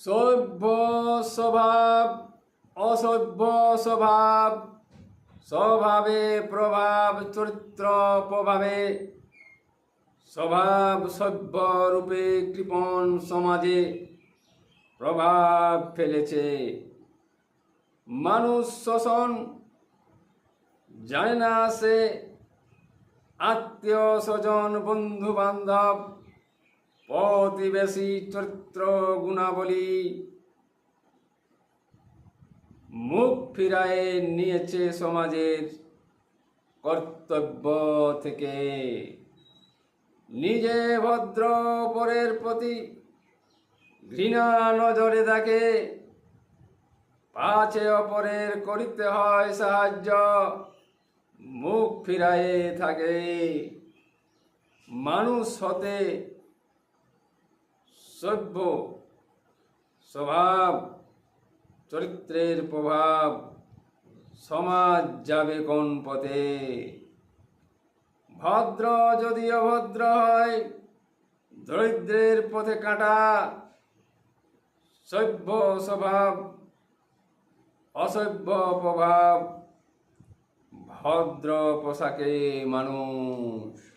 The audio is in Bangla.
সভ্য স্বভাব, অসভ্য স্বভাব, স্বভাবে প্রভাব, চরিত্র প্রভাবে, স্বভাব সভ্য রূপে কৃপণ সমাজে প্রভাব ফেলেছে। মানুষ শোষণ, জানে না সে আত্মীয় স্বজন বন্ধু বান্ধব প্রতিবেশী চরিত্র গুণাবলী মুখ ফিরায়ে নিয়েছে সমাজের কর্তব্য থেকে নিজে ভদ্র পরের প্রতি ঘৃণা নজরে দেখে পাছে অপরের করিতে হয় সাহায্য। মুখ ফিরায়ে থাকে। মানুষ হতে সভ্য, স্বভাব, চরিত্রের প্রভাব, সমাজ যাবে কোন পথে? ভদ্র যদি অভদ্র হয়, দরিদ্রের পথে কাটা, সভ্য স্বভাব, অসভ্য প্রভাব, ভদ্র পোশাকে মানুষ।